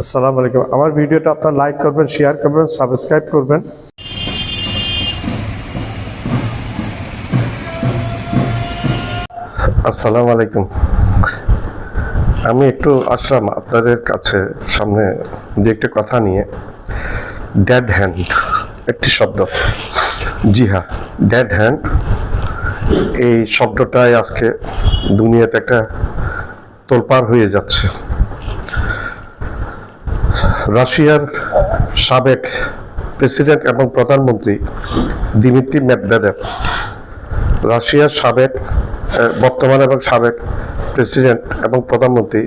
আসসালামু আলাইকুম। আমার ভিডিওটা আপনার লাইক করবেন শেয়ার করবেন সাবস্ক্রাইব করবেন। আসসালামু আলাইকুম। আমি একটু আসলাম আপনাদের কাছে সামনে যে একটা কথা নিয়ে। ড্যাড হ্যান্ড একটি শব্দ। জি হ্যাঁ ড্যাড হ্যান্ড এই শব্দটাই আজকে দুনিয়াতে একটা তোলপাড় হয়ে যাচ্ছে। রাশিয়ার সাবেক প্রেসিডেন্ট এবং প্রধানমন্ত্রী দিমিত্রি মেদভেদেব রাশিয়ার সাবেক বর্তমান এবং সাবেক প্রেসিডেন্ট এবং প্রধানমন্ত্রী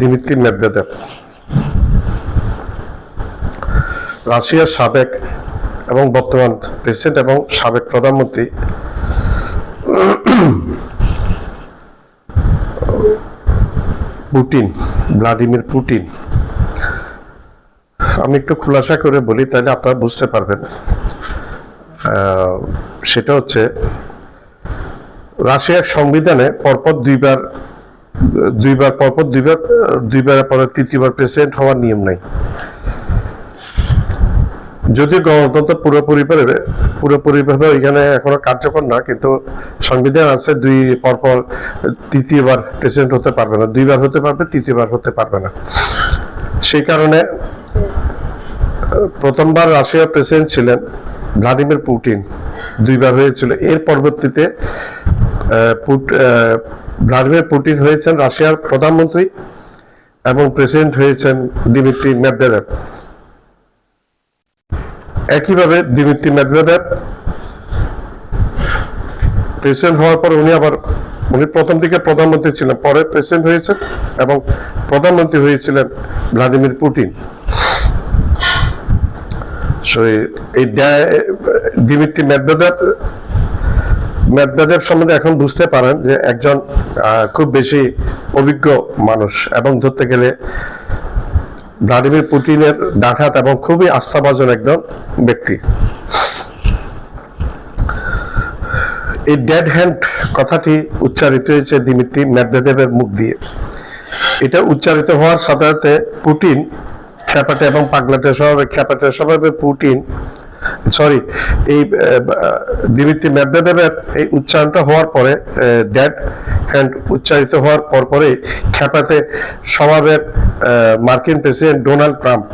দিমিত্রি মেদভেদেব রাশিয়ার সাবেক এবং বর্তমান প্রেসিডেন্ট এবং সাবেক প্রধানমন্ত্রী পুটিন ভ্লাদিমির পুটিন আমি একটু খুলাসা করে বলি, তাহলে আপনারা বুঝতে পারবেন। সেটা হচ্ছে, রাশিয়ার সংবিধানে পরপর দুইবার দুইবার, পরপর দুইবার দুইবার পরে তৃতীয়বার প্রেসিডেন্ট হওয়ার নিয়ম নাই। যদিও গণতন্ত্র পুরোপুরি ভাবে পুরোপুরি ভাবে ওইখানে এখনও কার্যকর না, কিন্তু সংবিধান আছে, দুই পরপর তৃতীয়বার প্রেসিডেন্ট হতে পারবে না, দুইবার হতে পারবে, তৃতীয়বার হতে পারবে না। সেই কারণে, প্রথমবার রাশিয়ার প্রেসিডেন্ট ছিলেন ভ্লাদিমির পুটিন দুইবার হয়েছিল। এর পরবর্তীতে ভ্লাদিমির পুটিন হয়েছেন রাশিয়ার প্রধানমন্ত্রী এবং প্রেসিডেন্ট হয়েছেন দিমিত্রি মেদভেদেব একইভাবে দিমিত্রি মেদভেদেব প্রেসিডেন্ট হওয়ার পর উনি আবার, উনি প্রথম দিকে প্রধানমন্ত্রী ছিলেন, পরে প্রেসিডেন্ট হয়েছেন এবং প্রধানমন্ত্রী হয়েছিলেন ভ্লাদিমির পুটিন এই- দিমিত্রি মেদভেদেব মেদভেদেব সম্বন্ধে এখন বুঝতে পারেন যে একজন খুব বেশি অভিজ্ঞ মানুষ এবং ধরতে গেলে ভ্লাদিমির পুতিনের ডাকাত এবং খুবই আস্থাভাজন একজন ব্যক্তি। এই ডেড হ্যান্ড কথাটি উচ্চারিত হয়েছে দিমিত্রি মেদভেদেবের মুখ দিয়ে। এটা উচ্চারিত হওয়ার সাথে সাথে পুটিন খ্যাপাটে এবং পাগলাটে স্বভাবে খ্যাপাটে স্বভাবে পুটিন সরি এই আহ, দিমিত্রি মেদভেদেবের এই উচ্চারণটা হওয়ার পরে ড্যাড হ্যান্ড উচ্চারিত হওয়ার পর পরে খ্যাপাতে স্বভাবের মার্কিন president Donald Trump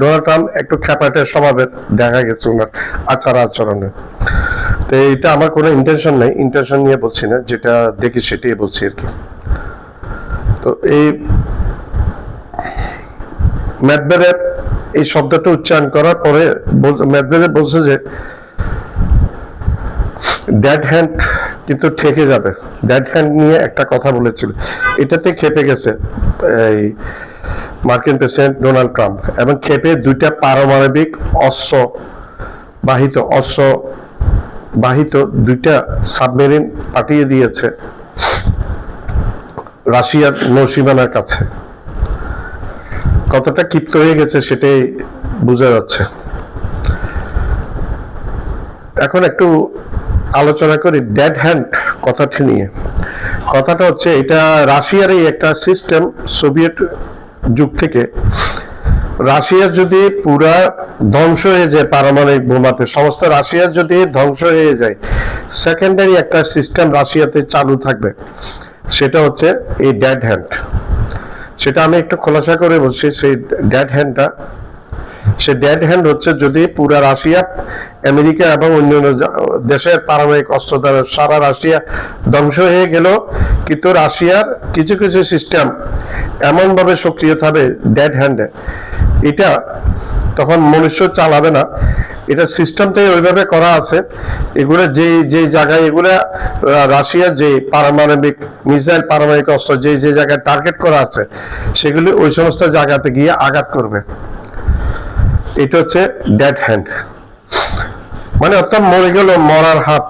Donald Trump একটু খ্যাপাটে স্বভাবের দেখা গেছে ওনার আচার আচরণে। তো এটা আমার কোনো ইন্টেনশন নেই ইন্টেনশন নিয়ে বলছি না যেটা দেখি সেটাই বলছি আর কি। তো এই ম্যাদভেদেব এই শব্দটা উচ্চারণ করার পরে বল- বলছে যে ড্যাড হ্যান্ড কিন্তু ঠেকে যাবে। ড্যাড হ্যান্ড নিয়ে একটা কথা বলেছিল। এটাতে খেপে গেছে এই মার্কিন প্রেসিডেন্ট ডোনাল্ড ট্রাম্প এবং খেপে দুইটা পারমাণবিক অস্ত্র বাহিত অস্ত্র বাহিত দুইটা সাবমেরিন পাঠিয়ে দিয়েছে রাশিয়ার নৌসীমানার কাছে। কতটা ক্ষিপ্ত হয়ে গেছে, সেটাই বোঝা যাচ্ছে। এখন একটু আলোচনা করি ডেড হ্যান্ড কথাটি নিয়ে। কথাটা হচ্ছে, এটা রাশিয়ারই একটা সিস্টেম সোভিয়েত যুগ থেকে। রাশিয়ার যদি পুরা ধ্বংস হয়ে যায় পারমাণবিক বোমাতে, সমস্ত রাশিয়ার যদি ধ্বংস হয়ে যায় সেকেন্ডারি একটা সিস্টেম রাশিয়াতে চালু থাকবে। সেটা হচ্ছে এই ড্যাড হ্যান্ড সেটা আমি একটু খোলাসা করে বলছি, সেই ড্যাড হ্যান্ডটা সে ড্যাড হ্যান্ড হচ্ছে যদি পুরা রাশিয়া আমেরিকা এবং অন্যান্য দেশের পারমাণবিক অস্ত্র দ্বারা সারা রাশিয়া ধ্বংস হয়ে গেল, কিন্তু রাশিয়ার কিছু কিছু সিস্টেম এমনভাবে সক্রিয় থাকবে ড্যাড হ্যান্ডে এটা তখন মনুষ্য চালাবে না। এটা সিস্টেমটাই ওইভাবে করা আছে। এগুলো যে যে জায়গায় এগুলা রাশিয়ার যে পারমাণবিক মিসাইল, পারমাণবিক অস্ত্র যে যে জায়গায় টার্গেট করা আছে, সেগুলি ওই সমস্ত জায়গাতে গিয়ে আঘাত করবে। এটা হচ্ছে ডেড হ্যান্ড মানে অর্থাৎ মরে গেল মরার হাত।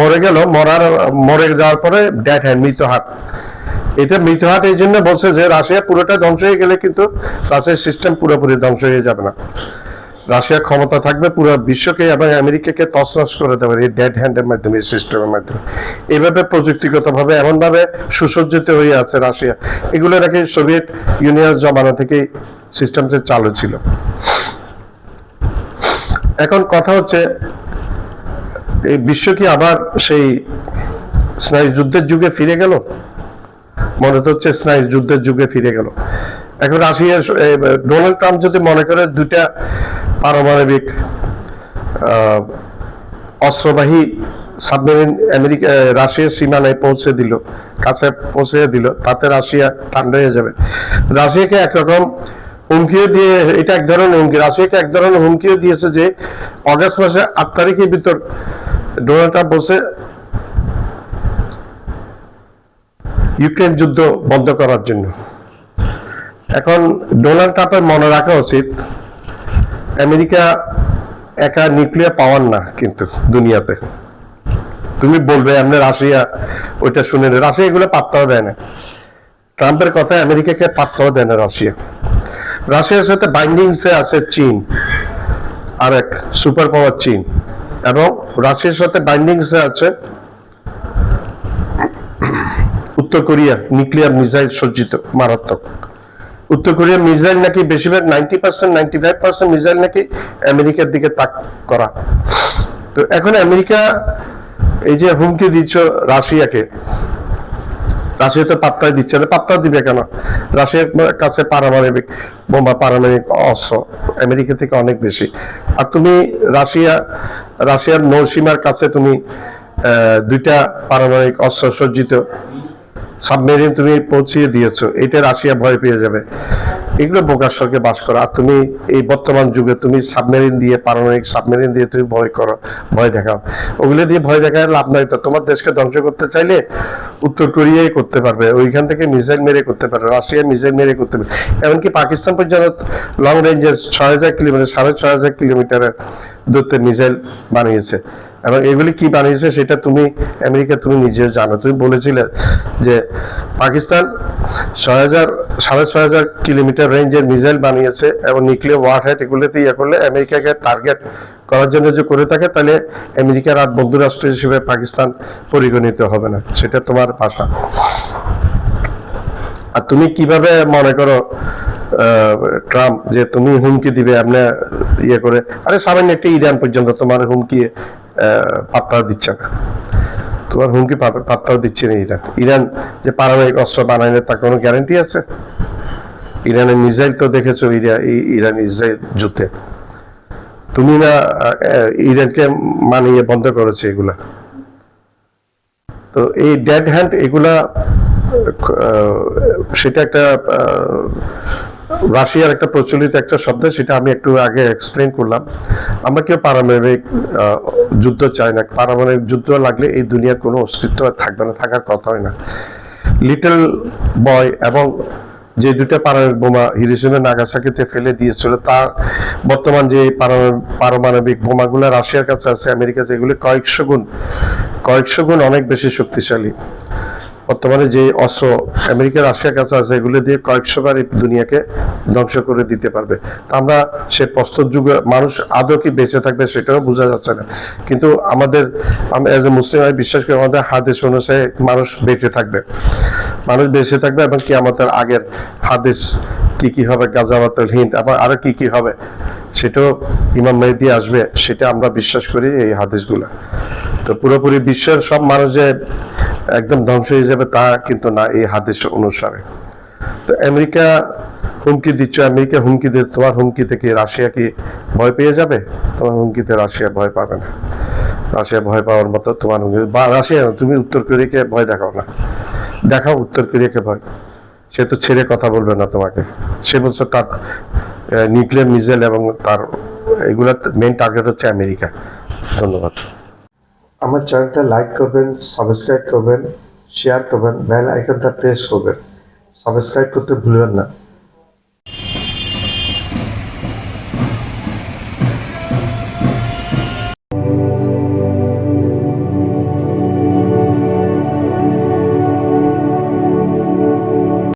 মরে গেল মরার, মরে যাওয়ার পরে ডেড হ্যান্ড মৃত হাত। এটা হাত এই জন্য বলছে যে রাশিয়া পুরোটা ধ্বংস হয়ে গেলে কিন্তু রাশিয়ার সিস্টেম পুরোপুরি ধ্বংস হয়ে যাবে না। রাশিয়া ক্ষমতা থাকবে পুরো বিশ্বকে এবং আমেরিকাকে তছনছ করে দেবে এই ডেড হ্যান্ডের মাধ্যমে, এই সিস্টেমের মাধ্যমে। এইভাবে প্রযুক্তিগতভাবে এমনভাবে সুসজ্জিত হয়ে আছে রাশিয়া। এগুলো নাকি সোভিয়েত ইউনিয়ন জমানা থেকেই সিস্টেমটা চালু ছিল। এখন কথা হচ্ছে, এই বিশ্ব কি আবার সেই স্নায়ু যুদ্ধের যুগে ফিরে গেল? মনে তো হচ্ছে স্নায়ু যুদ্ধের যুগে ফিরে গেল। এখন রাশিয়া ডোনাল্ড ট্রাম্প যদি মনে করে দুইটা পারমাণবিক অস্ত্রবাহী সাবমেরিন আমেরিকা রাশিয়ার সীমানায় পৌঁছে দিল, কাছে পৌঁছে দিল, তাতে রাশিয়া ঠান্ডা হয়ে যাবে। রাশিয়াকে একরকম হুমকিও দিয়ে, এটা এক ধরনের হুমকি, রাশিয়াকে এক ধরনের হুমকিও দিয়েছে যে, অগস্ট মাসে আট তারিখের ভিতর ডোনাল্ড ট্রাম্প বলছে ইউক্রেন যুদ্ধ বন্ধ করার জন্য। এখন ডোনাল্ড ট্রাম্পের মনে রাখা উচিত, আমেরিকা একা নিউক্লিয়ার পাওয়ার না কিন্তু দুনিয়াতে। তুমি বলবে এমনি রাশিয়া, ওইটা শুনে। রাশিয়া এগুলো পাত্তাও দেয় না। ট্রাম্পের কথা আমেরিকাকে পাত্তাও দেয় না রাশিয়া। রাশিয়ার সাথে বাইন্ডিংসে আছে চীন আর এক সুপার পাওয়ার চীন। এবং রাশিয়ার সাথে বাইন্ডিংসে আছে উত্তর কোরিয়া নিউক্লিয়ার মিসাইল সজ্জিত, মারাত্মক। উত্তর কোরিয়ার মিসাইল নাকি বেশিরভাগ ninety percent, ninety five percent missile নাকি আমেরিকার দিকে তাক করা? তো এখন আমেরিকা এই যে হুমকি দিচ্ছ রাশিয়াকে, রাশিয়া তো পাত্তাই দিচ্ছে না। পাত্তা দিবে কেন? রাশিয়ার কাছে পারমাণবিক, বোমা, পারমাণবিক অস্ত্র আমেরিকা থেকে অনেক বেশি। আর তুমি রাশিয়া, রাশিয়ার নৌসীমার কাছে তুমি দুইটা পারমাণবিক অস্ত্র সজ্জিত সাবমেরিন তুমি পৌঁছিয়ে দিয়েছ এটা রাশিয়া ভয় পেয়ে যাবে। এগুলো বোকার স্বর্গে বাস করো। আর তুমি এই বর্তমান যুগে তুমি সাবমেরিন দিয়ে, পারমাণবিক সাবমেরিন দিয়ে তুমি ভয় করো, ভয় দেখাও। ওগুলো দিয়ে ভয় দেখায় লাভ নাই তো। তোমার দেশকে ধ্বংস করতে চাইলে উত্তর কোরিয়াই করতে পারবে। ওইখান থেকে মিসাইল মেরে করতে পারবে। রাশিয়া মিসাইল মেরে করতে পারবে। এমনকি পাকিস্তান পর্যন্ত লং রেঞ্জের ছয় হাজার কিলোমিটার, সাড়ে ছয় হাজার কিলোমিটারের দূরত্বে মিসাইল বানিয়েছে। এবং এগুলি কি বানিয়েছে সেটা তুমি, আমেরিকা তুমি নিজেও জানো। তুমি বলেছিলে যে পাকিস্তান কিলোমিটার রেঞ্জের মিসাইল বানিয়েছে এবং নিউক্লিয়ার ওয়ার হেড এগুলোতে ইয়ে করলে আমেরিকাকে টার্গেট করার জন্য যে করে থাকে, তাহলে আমেরিকার আর বন্ধুরাষ্ট্র হিসেবে পাকিস্তান পরিগণিত হবে না। সেটা তোমার ভাষা। আর তুমি কীভাবে মনে করো ট্রাম্প যে তুমি হুমকি দিবে, আপনি ইয়ে করে, আরে সামান্য একটা ইরান পর্যন্ত তোমার হুমকি পাত্তা দিচ্ছে না। তোমার হুমকি পাত- পাত্তাও দিচ্ছে না ইরান। ইরান যে পারমাণবিক অস্ত্র বানায় তার কোনো গ্যারান্টি আছে? ইরানের মিসাইল তো দেখেছ, ইরা- ইরান ইসরায়েল যুদ্ধে। তুমি না ইরানকে মানিয়ে বন্ধ করেছে এগুলা। তো এই ডেড হ্যান্ড এগুলা সেটা একটা রাশিয়ার একটা প্রচলিত একটা শব্দ, সেটা আমি একটু আগে এক্সপ্লেন করলাম। আমরা কেউ পারমাণবিক যুদ্ধ চাই না। পারমাণবিক যুদ্ধ লাগলে এই দুনিয়ার কোনো অস্তিত্ব থাকবে না, থাকার কথা হয় না। লিটল বয় এবং যে দুটা পারমাণবিক বোমা হিরোসিমা নাগাসাকিতে ফেলে দিয়েছিল তার বর্তমান যে পারমাণবিক- বোমাগুলো রাশিয়ার কাছে আছে আমেরিকার এগুলি কয়েকশো গুণ। কয়েকশো গুণ অনেক বেশি শক্তিশালী। বর্তমানে যে অস্ত্র আমেরিকা, রাশিয়ার কাছে আছে, এগুলো দিয়ে কয়েকশো বার এই দুনিয়াকে ধ্বংস করে দিতে পারবে। তা আমরা সে প্রস্তর যুগে মানুষ আদৌ কি বেঁচে থাকবে সেটাও বোঝা যাচ্ছে না। কিন্তু আমাদের এজ এ মুসলিম, আমি বিশ্বাস করি আমাদের হাদিস অনুসারে মানুষ বেঁচে থাকবে। মানুষ বেঁচে থাকবে এবং কি আমাদের আগের হাদিস কি কি হবে? গাজাবাতুল হিন্দ, আবার আরও কি কি হবে? সেটাও ইমাম মেহেদি আসবে, সেটা আমরা বিশ্বাস করি এই হাদিসগুলা। তো পুরোপুরি বিশ্বের সব মানুষ যে একদম ধ্বংস হয়ে যাবে তা কিন্তু না এই হাদিস অনুসারে। তো আমেরিকা হুমকি দিচ্ছ, আমেরিকা হুমকি দিয়ে তোমার হুমকি থেকে রাশিয়া কি ভয় পেয়ে যাবে? তোমার হুমকিতে রাশিয়া ভয় পাবে না। রাশিয়া ভয় পাওয়ার মতো তোমার হুমকি বা রাশিয়া তুমি উত্তর কোরিয়াকে ভয় দেখাও না। দেখাও উত্তর কোরিয়াকে ভয়। সে তো ছেড়ে কথা বলবে না তোমাকে। সে বলছে তার নিউক্লিয়ার মিসাইল এবং তার এগুলা মেন টার্গেট হচ্ছে আমেরিকা। ধন্যবাদ। আমার চ্যানেলটা লাইক করবেন সাবস্ক্রাইব করবেন শেয়ার করবেন বেল আইকনটা প্রেস করবেন। সাবস্ক্রাইব করতে ভুলবেন না।